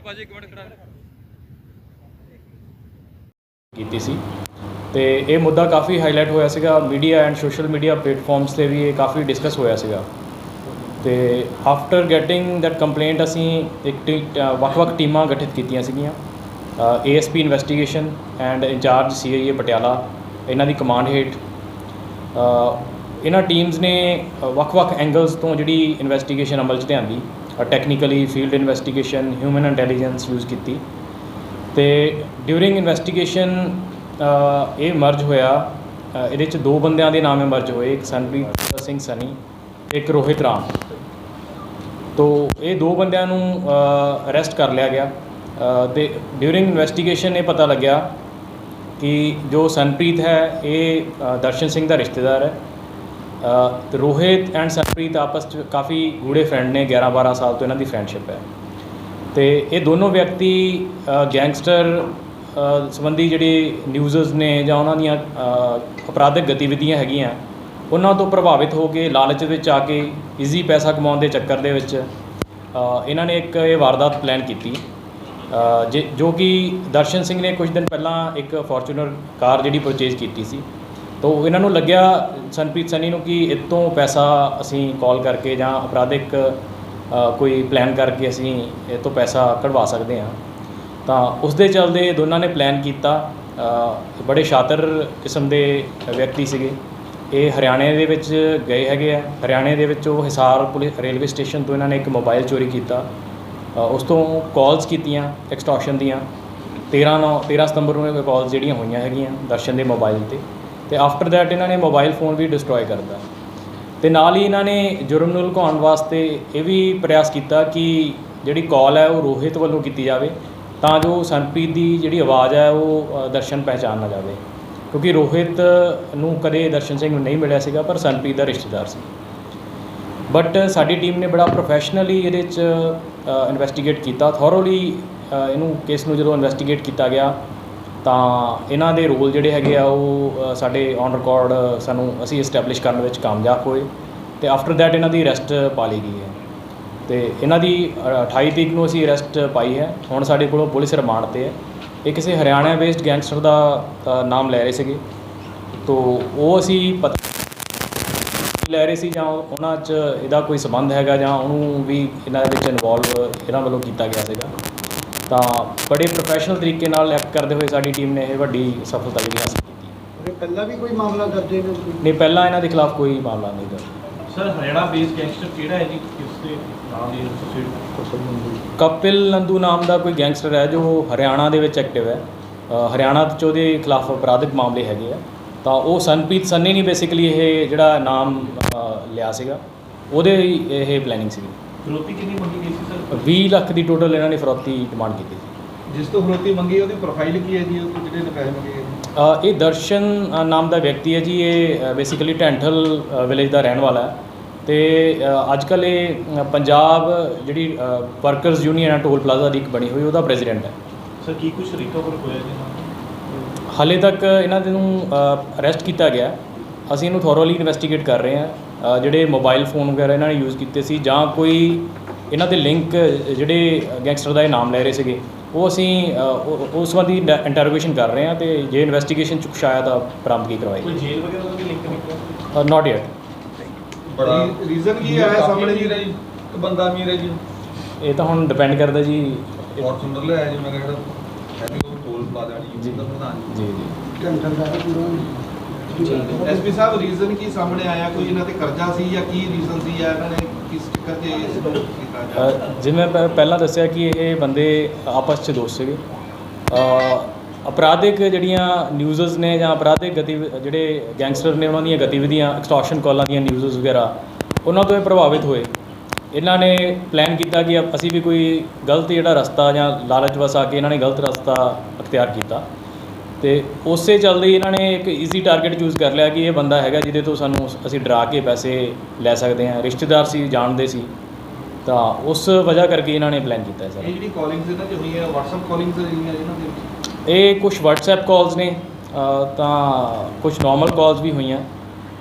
Minute ਭਾਜੀ, ਇੱਕ minute ਖੜਾ ਕੀਤੀ ਸੀ। ਤੇ ਇਹ ਮੁੱਦਾ ਕਾਫੀ ਹਾਈਲਾਈਟ ਹੋਇਆ ਸੀਗਾ। Media and social media platforms ਤੇ ਵੀ ਇਹ ਕਾਫੀ ਡਿਸਕਸ ਹੋਇਆ ਸੀਗਾ। ਤੇ ਆਫਟਰ ਗੈਟਿੰਗ ਦੈਟ ਕੰਪਲੇਂਟ ਅਸੀਂ ਇੱਕ ਵੱਖ-ਵੱਖ ਟੀਮਾਂ ਗਠਿਤ ਕੀਤੀਆਂ ਸੀਗੀਆਂ। ASP investigation and incharge CIA Patiala, ਇਹਨਾਂ ਦੀ ਕਮਾਂਡ ਹੇਠ। ਇਹਨਾਂ ਟੀਮਸ ਨੇ ਵੱਖ-ਵੱਖ ਐਂਗਲਸ ਤੋਂ ਜਿਹੜੀ ਇਨਵੈਸਟੀਗੇਸ਼ਨ ਅਮਲ 'ਚ ਲਿਆਂਦੀ। Technically field investigation human intelligence use ਕੀਤੀ। ਤੇ ਡਿਊਰਿੰਗ ਇਨਵੈਸਟੀਗੇਸ਼ਨ ਇਹ ਮਰਜ ਹੋਇਆ। ਇਹਦੇ 'ਚ ਦੋ ਬੰਦਿਆਂ ਦੇ ਨਾਮ ਮਰਜ ਹੋਏ। ਇੱਕ ਸੰਪ੍ਰੀਤ ਸਿੰਘ ਸਨੀ ਇੱਕ ਰੋਹਿਤ ਰਾਮ। ਤੋ ਇਹ ਦੋ ਬੰਦਿਆਂ ਨੂੰ ਅਰੈਸਟ ਕਰ ਲਿਆ ਗਿਆ। ਅ, ਤੇ ਡਿਊਰਿੰਗ ਇਨਵੈਸਟੀਗੇਸ਼ਨ ਇਹ ਪਤਾ ਲੱਗਿਆ ਕਿ ਜੋ ਸੰਪ੍ਰੀਤ ਹੈ ਇਹ ਦਰਸ਼ਨ ਸਿੰਘ ਦਾ ਰਿਸ਼ਤੇਦਾਰ ਹੈ। ਤੇ ਰੋਹਿਤ ਐਂਡ ਸੰਪ੍ਰੀਤ ਆਪਸ 'ਚ ਕਾਫੀ ਗੂੜੇ ਫਰੈਂਡ ਨੇ 11 12 ਸਾਲ ਤੋਂ ਇਹਨਾਂ ਦੀ ਫਰੈਂਡਸ਼ਿਪ ਹੈ। ਤੇ ਇਹ ਦੋਨੋਂ ਵਿਅਕਤੀ ਗੈਂਗਸਟਰ ਸੰਬੰਧੀ ਜਿਹੜੇ ਨਿਊਜ਼ਸ ਨੇ ਜਾਂ ਉਹਨਾਂ ਦੀਆਂ ਅਪਰਾਧਿਕ ਗਤੀਵਿਧੀਆਂ ਹੈਗੀਆਂ, ਉਹਨਾਂ ਤੋਂ ਪ੍ਰਭਾਵਿਤ ਹੋ ਕੇ ਲਾਲਚ ਵਿੱਚ ਆ ਕੇ ਈਜ਼ੀ ਪੈਸਾ ਕਮਾਉਣ ਦੇ ਚੱਕਰ ਦੇ ਵਿੱਚ ਇਹਨਾਂ ਨੇ ਇੱਕ ਇਹ ਵਾਰਦਾਤ ਪਲਾਨ ਕੀਤੀ। ਜੇ- ਜੋ ਕਿ ਦਰਸ਼ਨ ਸਿੰਘ ਨੇ ਕੁਝ ਦਿਨ ਪਹਿਲਾਂ ਇੱਕ ਫੋਰਚੂਨਰ ਕਾਰ ਜਿਹੜੀ ਪਰਚੇਜ਼ ਕੀਤੀ ਸੀ। ਤੋ ਇਹਨਾਂ ਨੂੰ ਲੱਗਿਆ ਸੰਪ੍ਰੀਤ ਸਨੀ ਨੂੰ ਕਿ ਇਹ ਤੋਂ ਪੈਸਾ ਅਸੀਂ ਕਾਲ ਕਰਕੇ ਜਾਂ ਅਪਰਾਧਿਕ ਕੋਈ ਪਲਾਨ ਕਰਕੇ ਅਸੀਂ ਇਹ ਤੋਂ ਪੈਸਾ ਕਢਵਾ ਸਕਦੇ ਹਾਂ। ਤਾਂ ਉਸ ਦੇ ਚੱਲਦੇ ਦੋਨਾਂ ਨੇ ਪਲਾਨ ਕੀਤਾ। ਬੜੇ ਸ਼ਾਤਰ ਕਿਸਮ ਦੇ ਵਿਅਕਤੀ ਸੀਗੇ। ਇਹ ਹਰਿਆਣੇ ਦੇ ਵਿੱਚ ਗਏ ਹੈਗੇ ਆ। ਹਰਿਆਣੇ ਦੇ ਵਿੱਚ ਉਹ ਹਿਸਾਰ ਪੁਲਿਸ ਰੇਲਵੇ ਸਟੇਸ਼ਨ ਤੋਂ ਇਹਨਾਂ ਨੇ ਇੱਕ ਮੋਬਾਈਲ ਚੋਰੀ ਕੀਤਾ। ਉਸ ਤੋਂ ਕਾਲਸ ਕੀਤੀਆਂ ਐਕਸਟੋਰਸ਼ਨ ਦੀਆਂ। 13 ਨੌ 13 ਸਤੰਬਰ ਨੂੰ ਇਹ ਕਾਲਸ ਜਿਹੜੀਆਂ ਹੋਈਆਂ ਹੈਗੀਆਂ ਦਰਸ਼ਨ ਦੇ ਮੋਬਾਈਲ ਤੇ। ਤੇ ਆਫਟਰ ਦੈਟ ਇਹਨਾਂ ਨੇ ਮੋਬਾਈਲ ਫੋਨ ਵੀ ਡਿਸਟਰੋਏ ਕਰਦਾ ਤੇ ਨਾਲ ਹੀ ਇਹਨਾਂ ਨੇ ਜੁਰਮ ਨੂੰ ਲੁਕਾਉਣ ਵਾਸਤੇ ਇਹ ਵੀ ਪ੍ਰਯਾਸ ਕੀਤਾ ਕਿ ਜਿਹੜੀ ਕਾਲ ਹੈ ਉਹ ਰੋਹਿਤ ਵੱਲੋਂ ਕੀਤੀ ਜਾਵੇ ਤਾਂ ਜੋ ਸੰਪ੍ਰੀਤ ਦੀ ਜਿਹੜੀ ਆਵਾਜ਼ ਹੈ ਉਹ ਦਰਸ਼ਨ ਪਹਿਚਾਨ ਨਾ ਜਾਵੇ। ਕਿਉਂਕਿ ਰੋਹਿਤ ਨੂੰ ਕਦੇ ਦਰਸ਼ਨ ਸਿੰਘ ਨੂੰ ਨਹੀਂ ਮਿਲਿਆ ਸੀਗਾ, ਪਰ ਸੰਪ੍ਰੀਤ ਦਾ ਰਿਸ਼ਤੇਦਾਰ ਸੀ। ਬਟ ਸਾਡੀ ਟੀਮ ਨੇ ਬੜਾ ਪ੍ਰੋਫੈਸ਼ਨਲੀ ਇਹਦੇ 'ਚ ਇਨਵੈਸਟੀਗੇਟ ਕੀਤਾ। ਥੋਰੋਲੀ ਇਹਨੂੰ ਕੇਸ ਨੂੰ ਜਦੋਂ ਇਨਵੈਸਟੀਗੇਟ ਕੀਤਾ ਗਿਆ ਤਾਂ ਇਹਨਾਂ ਦੇ ਰੋਲ ਜਿਹੜੇ ਹੈਗੇ ਆ ਉਹ ਸਾਡੇ ਔਨ ਰਿਕਾਰਡ ਸਾਨੂੰ ਅਸੀਂ ਐਸਟੈਬਲਿਸ਼ ਕਰਨ ਵਿੱਚ ਕਾਮਯਾਬ ਹੋਏ ਤੇ ਆਫਟਰ ਦੈਟ ਇਹਨਾਂ ਦੀ ਅਰੈਸਟ ਪਾ ਲਈ ਗਈ ਹੈ। ਤੇ ਇਹਨਾਂ ਦੀ ਅ, 28 ਤਰੀਕ ਨੂੰ ਅਸੀਂ ਅਰੈਸਟ ਪਾਈ ਹੈ। ਹੁਣ ਸਾਡੇ ਕੋਲੋਂ ਪੁਲਿਸ ਰਿਮਾਂਡ ਤੇ ਹੈ। ਇਹ ਕਿਸੇ ਹਰਿਆਣਾ ਬੇਸਡ ਗੈਂਗਸਟਰ ਦਾ ਨਾਮ ਲੈ ਰਹੇ ਸੀਗੇ। ਤੋ ਉਹ ਅਸੀਂ ਪਤਾ ਲੈ ਰਹੇ ਸੀ ਜਾਂ ਉਹਨਾਂ 'ਚ ਇਹਦਾ ਕੋਈ ਸੰਬੰਧ ਹੈਗਾ ਜਾਂ ਉਹਨੂੰ ਵੀ ਇਹਨਾਂ ਦੇ ਵਿੱਚ ਇਨਵੋਲਵ ਇਹਨਾਂ ਵੱਲੋਂ ਕੀਤਾ ਗਿਆ ਸੀਗਾ। ਤਾਂ ਬੜੇ ਪ੍ਰੋਫੈਸ਼ਨਲ ਤਰੀਕੇ ਨਾਲ ਐਕਟ ਕਰਦੇ ਹੋਏ ਸਾਡੀ ਟੀਮ ਨੇ ਇਹ ਵੱਡੀ ਸਫਲਤਾ ਜਿਹੜੀ ਹਾਸਲ ਕੀਤੀ। ਇਹ ਪਹਿਲਾਂ ਵੀ ਕੋਈ ਮਾਮਲਾ ਦਰਜ ਹੈ ਨਹੀਂ ਪਹਿਲਾਂ ਇਹਨਾਂ ਦੇ ਖਿਲਾਫ ਕੋਈ ਮਾਮਲਾ ਨਹੀਂ ਦਰਜ। ਸਰ ਹਰਿਆਣਾ ਬੇਸਡ ਗੈਂਗਸਟਰ ਕਿਹੜਾ ਹੈ ਜੀ? ਕਿਸ ਦੇ ਨਾਮ ਦੀ ਐਸੋਸੀਏਟ ਕਪਿਲ ਨੰਦੂ ਨਾਮ ਦਾ ਕੋਈ ਗੈਂਗਸਟਰ ਹੈ ਜੋ ਹਰਿਆਣਾ ਦੇ ਵਿੱਚ ਐਕਟਿਵ ਹੈ। ਹਰਿਆਣਾ 'ਚ ਉਹਦੇ ਖਿਲਾਫ ਅਪਰਾਧਿਕ ਮਾਮਲੇ ਹੈਗੇ ਆ। ਤਾਂ ਉਹ ਸੰਪ੍ਰੀਤ ਸੰਨੀ ਨੇ ਬੇਸਿਕਲੀ ਇਹ ਜਿਹੜਾ ਨਾਮ ਲਿਆ ਸੀਗਾ। ਉਹਦੇ ਇਹ ਪਲੈਨਿੰਗ ਸੀਗੀ। ਫਰੋਤੀ ਕਿੰਨੀ ਮੰਗੀ ਗਈ ਸੀ ਸਰ? 20 ਲੱਖ ਦੀ ਟੋਟਲ ਇਹਨਾਂ ਨੇ ਫਰੌਤੀ ਡਿਮਾਂਡ ਕੀਤੀ ਸੀ। ਜਿਸ ਤੋਂ ਫਰੋਤੀ ਮੰਗੀ ਉਹਦੀ ਪ੍ਰੋਫਾਈਲ ਕੀ ਹੈ ਜੀ? ਉਹ ਤੋਂ ਜਿਹੜੇ ਪੈਸੇ ਮੰਗੇ ਗਏ? ਅ, ਇਹ ਦਰਸ਼ਨ ਅ, ਨਾਮ ਦਾ ਵਿਅਕਤੀ ਹੈ ਜੀ ਇਹ ਬੇਸਿਕਲੀ ਢੈਂਠਲ ਵਿਲੇਜ ਦਾ ਰਹਿਣ ਵਾਲਾ ਹੈ। ਤੇ ਅੱਜ ਕੱਲ੍ਹ ਇਹ ਅ, ਪੰਜਾਬ ਜਿਹੜੀ ਵਰਕਰਸ ਯੂਨੀਅਨ ਹੈ ਟੋਲ ਪਲਾਜ਼ਾ ਦੀ ਇੱਕ ਬਣੀ ਹੋਈ ਉਹਦਾ ਪ੍ਰੈਜ਼ੀਡੈਂਟ ਹੈ। ਸਰ ਕੀ ਕੁਝ ਰਿਕਵਰ ਹੋਇਆ ਜੀ? ਹਾਲੇ ਤੱਕ ਇਹਨਾਂ ਦੇ ਨੂੰ ਅਰੈਸਟ ਕੀਤਾ ਗਿਆ। ਅਸੀਂ ਇਹਨੂੰ ਥੋਰੋਲੀ ਇਨਵੈਸਟੀਗੇਟ ਕਰ ਰਹੇ ਹਾਂ। ਜਿਹੜੇ ਮੋਬਾਈਲ ਫੋਨ ਵਗੈਰਾ ਇਹਨਾਂ ਨੇ ਯੂਜ਼ ਕੀਤੇ ਸੀ ਜਾਂ ਕੋਈ ਇਹਨਾਂ ਦੇ ਲਿੰਕ ਜਿਹੜੇ ਗੈਂਗਸਟਰ ਦਾ ਇਹ ਨਾਮ ਲੈ ਰਹੇ ਸੀਗੇ ਉਹ ਅਸੀਂ ਉਸ ਸੰਬੰਧੀ ਇੰਟਰੋਗੇਸ਼ਨ ਕਰ ਰਹੇ ਹਾਂ ਤੇ ਜੇ ਇਨਵੈਸਟੀਗੇਸ਼ਨ ਚ ਕੁਛ ਆਇਆ ਤਾਂ ਬਰਾਮਦਗੀ ਕਰਵਾਈ ਕੋਈ ਜੇਲ੍ਹ ਵਗੈਰਾ ਦਾ ਵੀ ਲਿੰਕ ਨਿਕਲਿਆ ਨਾਟ ਯੈਟ ਬੜਾ ਰੀਜ਼ਨ ਕੀ ਆਇਆ ਸਾਹਮਣੇ ਜੀ? ਇੱਕ ਬੰਦਾ ਅਮੀਰ ਹੈ ਜੀ। ਇਹ ਤਾਂ ਹੁਣ ਡਿਪੈਂਡ ਕਰਦਾ ਜੀ। ਫੋਰਚੂਨਰ ਲਿਆ ਜੀ ਮੈਂ ਕਿਹਾ ਹੈਵੀ ਉਹ ਟੋਲ ਪਲਾਜ਼ਾ ਜੀ। ਜੀ। ਪ੍ਰਧਾਨ ਜੀ। ਜੀ ਜੀ। ਘੰਟਾ ਦਾ ਪੂਰਾ ਐਸਪੀ ਸਾਹਿਬ ਰੀਜ਼ਨ ਕੀ ਸਾਹਮਣੇ ਆਇਆ? ਕੋਈ ਇਹਨਾਂ ਤੇ ਕਰਜ਼ਾ ਸੀ ਜਾਂ ਕੀ ਰੀਜ਼ਨ ਸੀ ਜਾਂ ਇਹਨਾਂ ਨੇ ਕਿਸ ਚੱਕਰ ਇਸ ਨੂੰ ਕੀਤਾ ਜਾ ਜਿਵੇਂ ਮੈਂ ਪਹਿਲਾਂ ਦੱਸਿਆ ਕਿ ਇਹ ਬੰਦੇ ਆਪਸ 'ਚ ਦੋਸਤ ਸੀਗੇ। ਅਪਰਾਧਿਕ ਜਿਹੜੀਆਂ ਨਿਊਜ਼ਸ ਨੇ ਜਾਂ ਅਪਰਾਧਿਕ ਗਤੀ ਜਿਹੜੇ ਗੈਂਗਸਟਰ ਨੇ ਉਹਨਾਂ ਦੀਆਂ ਗਤੀਵਿਧੀਆਂ ਐਕਸਟੋਰਸ਼ਨ ਕਾਲਾਂ ਦੀਆਂ ਨਿਊਜ਼ਸ ਵਗੈਰਾ, ਉਹਨਾਂ ਤੋਂ ਇਹ ਪ੍ਰਭਾਵਿਤ ਹੋਏ। ਇਹਨਾਂ ਨੇ ਪਲਾਨ ਕੀਤਾ ਕਿ ਅਸੀਂ ਵੀ ਕੋਈ ਗਲਤ ਜਿਹੜਾ ਰਸਤਾ ਜਾਂ ਲਾਲਚ ਵਸ ਆ ਕੇ ਇਹਨਾਂ ਨੇ ਗਲਤ ਰਸਤਾ ਅਖਤਿਆਰ ਕੀਤਾ। ਤੇ ਉਸੇ ਚੱਲਦੇ ਹੀ ਇਹਨਾਂ ਨੇ ਇੱਕ ਈਜ਼ੀ ਟਾਰਗੇਟ ਚੂਜ਼ ਕਰ ਲਿਆ ਕਿ ਇਹ ਬੰਦਾ ਹੈਗਾ ਜਿਹਦੇ ਤੋਂ ਸਾਨੂੰ ਅਸੀਂ ਡਰਾ ਕੇ ਪੈਸੇ ਲੈ ਸਕਦੇ ਹਾਂ ਰਿਸ਼ਤੇਦਾਰ ਸੀ ਜਾਣਦੇ ਸੀ। ਤਾਂ ਉਸ ਵਜ੍ਹਾ ਕਰਕੇ ਇਹਨਾਂ ਨੇ ਪਲਾਨ ਕੀਤਾ ਹੈ ਇਹ ਸਰ। ਜਿਹੜੀ ਕਾਲਿੰਗਸ ਇਹਨਾਂ ਚ ਹੋਈਆਂ WhatsApp ਕਾਲਿੰਗਸ ਹੋਈਆਂ ਇਹਨਾਂ ਦੇ ਵਿੱਚ? ਇਹ ਕੁਝ WhatsApp ਕਾਲਸ ਨੇ ਤਾਂ ਕੁਝ ਨਾਰਮਲ ਕਾਲਸ ਵੀ ਹੋਈਆਂ।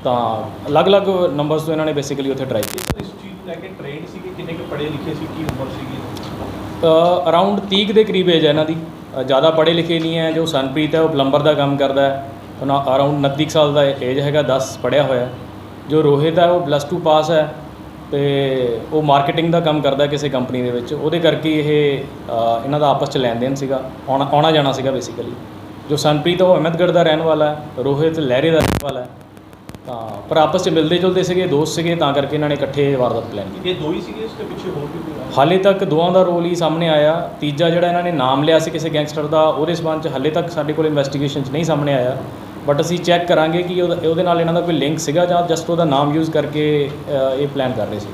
ਤਾਂ ਅਲੱਗ-ਅਲੱਗ ਨੰਬਰਸ ਤੋਂ ਇਹਨਾਂ ਨੇ ਬੇਸਿਕਲੀ ਉੱਥੇ ਟਰਾਈ ਕੀਤਾ। ਸਰ ਇਸ ਚੀਜ਼ ਨੂੰ ਲੈ ਕੇ ਟ੍ਰੇਨਡ ਸੀ ਕਿ ਕਿੰਨੇ ਕੁ ਪੜ੍ਹੇ ਲਿਖੇ ਸੀ ਕੀ ਉਮਰ ਸੀਗੀ? ਅਰਾਊਂਡ 30 ਦੇ ਕਰੀਬ ਏਜ ਹੈ ਇਹਨਾਂ ਦੀ। ਜ਼ਿਆਦਾ ਪੜ੍ਹੇ ਲਿਖੇ ਨਹੀਂ ਹੈ, ਜੋ ਸਨਪ੍ਰੀਤ ਹੈ, ਉਹ ਪਲੰਬਰ ਦਾ ਕੰਮ ਕਰਦਾ ਹੈ। ਉਹਨਾਂ ਅਰਾਊਂਡ 29 ਕੁ ਸਾਲ ਦਾ ਏਜ ਹੈਗਾ 10 ਪੜ੍ਹਿਆ ਹੋਇਆ ਜੋ ਰੋਹਿਤ ਹੈ, ਉਹ ਪਲੱਸ 2 ਪਾਸ ਹੈ ਤੇ ਉਹ ਮਾਰਕੀਟਿੰਗ ਦਾ ਕੰਮ ਕਰਦਾ ਕਿਸੇ ਕੰਪਨੀ ਦੇ ਵਿੱਚ। ਉਹਦੇ ਕਰਕੇ ਇਹ ਇਹਨਾਂ ਦਾ ਆਪਸ ਚ ਲੈਣ ਦੇਣ ਸੀਗਾ। ਆਉਣਾ ਆਉਣਾ ਜਾਣਾ ਸੀਗਾ ਬੇਸਿਕਲੀ ਜੋ ਸਨਪ੍ਰੀਤ ਹੈ, ਉਹ ਅਹਿਮਦਗੜ੍ਹ ਦਾ ਰਹਿਣ ਵਾਲਾ ਹੈ, ਰੋਹਿਤ ਲਹਿਰੇ ਦਾ ਰਹਿਣ ਵਾਲਾ ਹੈ। ਤਾਂ ਪਰ ਆਪਸ ਚ ਮਿਲਦੇ ਜੁਲਦੇ ਸੀਗੇ ਦੋਸਤ ਸੀਗੇ ਤਾਂ ਕਰਕੇ ਇਹਨਾਂ ਨੇ ਇਕੱਠੇ ਵਾਰਦਾਤ ਪਲਾਨ ਕੀਤੀ। ਇਹ ਦੋ ਹੀ ਸੀਗੇ ਇਸ ਦੇ ਪਿੱਛੇ ਹੋਰ ਵੀ ਕੋਈ ਹਾਲੇ ਤੱਕ ਦੋਵਾਂ ਦਾ ਰੋਲ ਹੀ ਸਾਹਮਣੇ ਆਇਆ। ਤੀਜਾ ਜਿਹੜਾ ਇਹਨਾਂ ਨੇ ਨਾਮ ਲਿਆ ਸੀ ਕਿਸੇ ਗੈਂਗਸਟਰ ਦਾ ਉਹਦੇ ਸਬੰਧ ਚ ਹਾਲੇ ਤੱਕ ਸਾਡੇ ਕੋਲ ਇਨਵੈਸਟੀਗੇਸ਼ਨ 'ਚ ਨਹੀਂ ਸਾਹਮਣੇ ਆਇਆ। ਬਟ ਅਸੀਂ ਚੈੱਕ ਕਰਾਂਗੇ ਕਿ ਉਹਦਾ- ਉਹਦੇ ਨਾਲ ਇਹਨਾਂ ਦਾ ਕੋਈ ਲਿੰਕ ਸੀਗਾ ਜਾਂ ਜਸਟ ਉਹਦਾ ਨਾਮ ਯੂਜ਼ ਕਰਕੇ ਅ, ਇਹ ਪਲਾਨ ਕਰ ਰਹੇ ਸੀ।